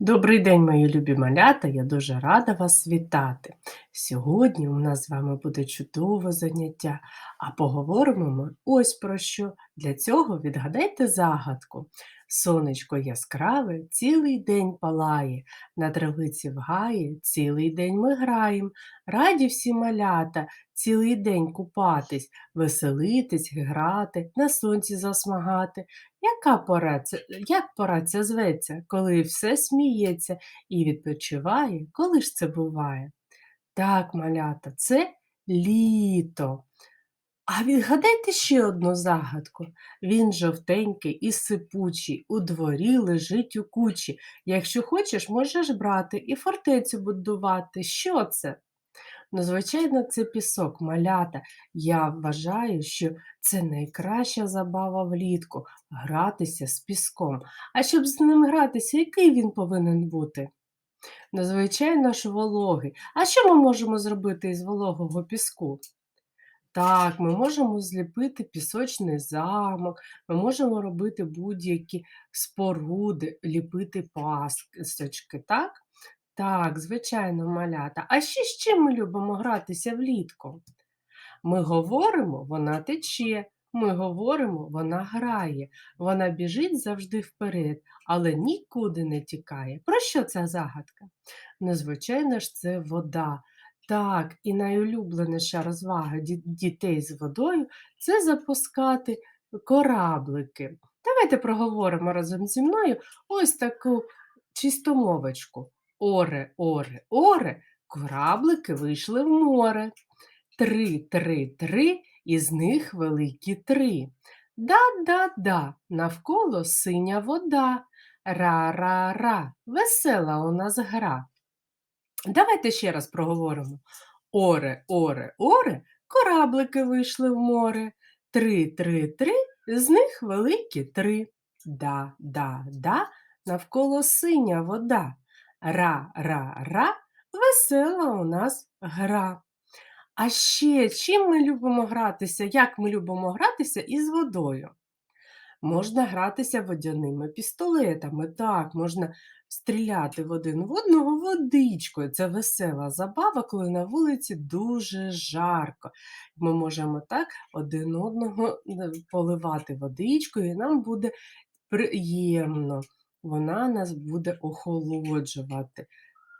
Добрий день, мої любі малята! Я дуже рада вас вітати. Сьогодні у нас з вами буде чудове заняття, а поговоримо ми ось про що. Для цього відгадайте загадку. Сонечко яскраве цілий день палає, на травиці в гаї цілий день ми граєм. Раді всі малята цілий день купатись, веселитись, грати, на сонці засмагати. Яка пора це, як пора ця зветься, коли все сміється і відпочиває, коли ж це буває? Так, малята, це літо. А відгадайте ще одну загадку. Він жовтенький і сипучий, у дворі лежить у кучі. Якщо хочеш, можеш брати і фортецю будувати. Що це? Ну, звичайно, це пісок, малята. Я вважаю, що це найкраща забава влітку гратися з піском. А щоб з ним гратися, який він повинен бути? Ну, звичайно ж, вологий. А що ми можемо зробити із вологого піску? Так, ми можемо зліпити пісочний замок, ми можемо робити будь-які споруди, ліпити пасочки, так? Так, звичайно, малята. А ще з чим ми любимо гратися влітку? Ми говоримо, вона тече. Ми говоримо, вона грає, вона біжить завжди вперед, але нікуди не тікає. Про що ця загадка? Ну, звичайно ж, це вода. Так, і найулюбленіша розвага дітей з водою це запускати кораблики. Давайте проговоримо разом зі мною ось таку чистомовочку. Оре, оре, оре, кораблики вийшли в море. Три, три, три, із них великі три. Да-да-да, навколо синя вода. Ра-ра-ра, весела у нас гра. Давайте ще раз проговоримо. Оре, оре, оре, кораблики вийшли в море. Три, три, три, з них великі три. Да, да, да, навколо синя вода. Ра, ра, ра, весела у нас гра. А ще чим ми любимо гратися, як ми любимо гратися із водою? Можна гратися водяними пістолетами, так, можна стріляти в один в одного водичкою. Це весела забава, коли на вулиці дуже жарко. Ми можемо так один одного е, поливати водичкою, і нам буде приємно. Вона нас буде охолоджувати.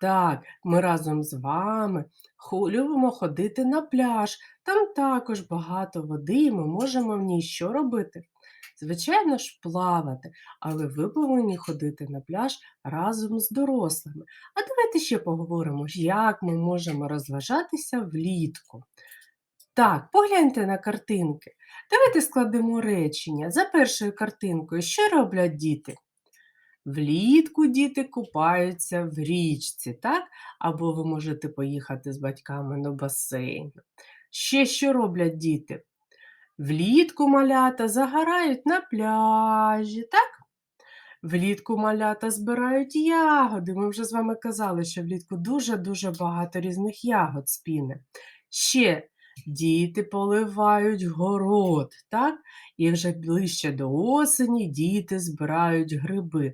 Так, ми разом з вами любимо ходити на пляж. Там також багато води, і ми можемо в ній що робити? Звичайно ж, плавати, але ви повинні ходити на пляж разом з дорослими. А давайте ще поговоримо, як ми можемо розважатися влітку. Так, погляньте на картинки. Давайте складемо речення. За першою картинкою, що роблять діти? Влітку діти купаються в річці, так? Або ви можете поїхати з батьками до басейну. Ще що роблять діти? Влітку малята загорають на пляжі, так? Влітку малята збирають ягоди. Ми вже з вами казали, що влітку дуже-дуже багато різних ягод спіне. Ще діти поливають город, так? І вже ближче до осені діти збирають гриби.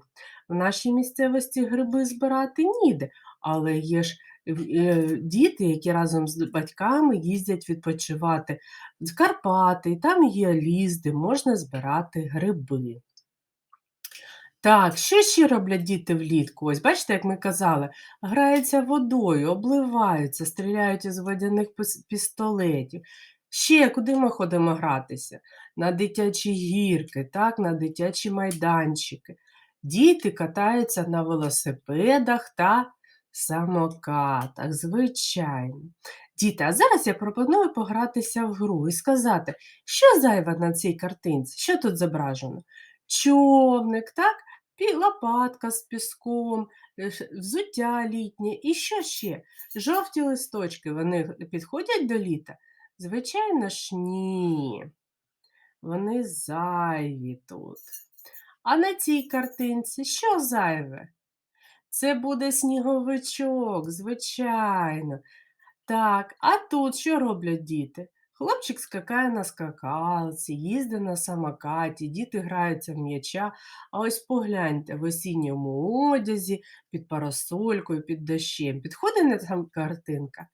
В нашій місцевості гриби збирати ніде, але є ж е, діти, які разом з батьками їздять відпочивати в Карпати, і там є ліс, де можна збирати гриби. Так, що ще роблять діти влітку? Ось бачите, як ми казали, граються водою, обливаються, стріляють із водяних пістолетів. Ще куди ми ходимо гратися? На дитячі гірки, так, на дитячі майданчики. Діти катаються на велосипедах та самокатах, звичайно. Діти, а зараз я пропоную погратися в гру і сказати, що зайве на цій картинці? Що тут зображено? Човник, так? Лопатка з піском, е, взуття літнє і що ще? Жовті листочки, вони підходять до літа? Звичайно ж, ні. Вони зайві тут. А на цій картинці що зайве? Це буде сніговичок, звичайно. Так, а тут що роблять діти? Хлопчик скакає на скакалці, їздить на самокаті, діти граються в м'яча. А ось погляньте, в осінньому одязі, під парасолькою, під дощем. Підходить на там картинка?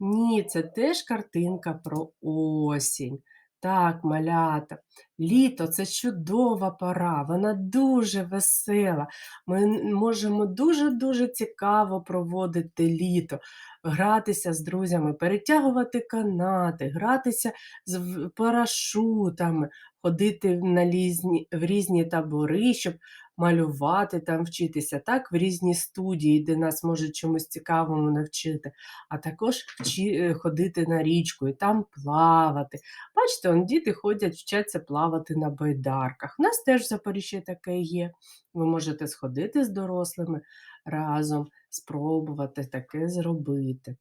Ні, це теж картинка про осінь. Так, малята, літо це чудова пора, вона дуже весела. Ми можемо дуже-дуже цікаво проводити літо, гратися з друзями, перетягувати канати, гратися з парашутами, ходити на лізні, в різні табори, щоб малювати там, вчитися, так, в різні студії, де нас можуть чомусь цікавому навчити а також е, ходити на річку і там плавати. Бачите, он діти ходять, вчаться плавати на байдарках. У нас теж в Запоріжжі таке є. Ви можете сходити з дорослими разом, спробувати таке зробити.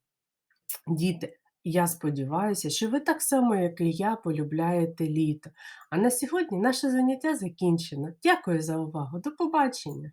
Діти, я сподіваюся, що ви так само, як і я, полюбляєте літо. А на сьогодні наше заняття закінчено. Дякую за увагу. До побачення!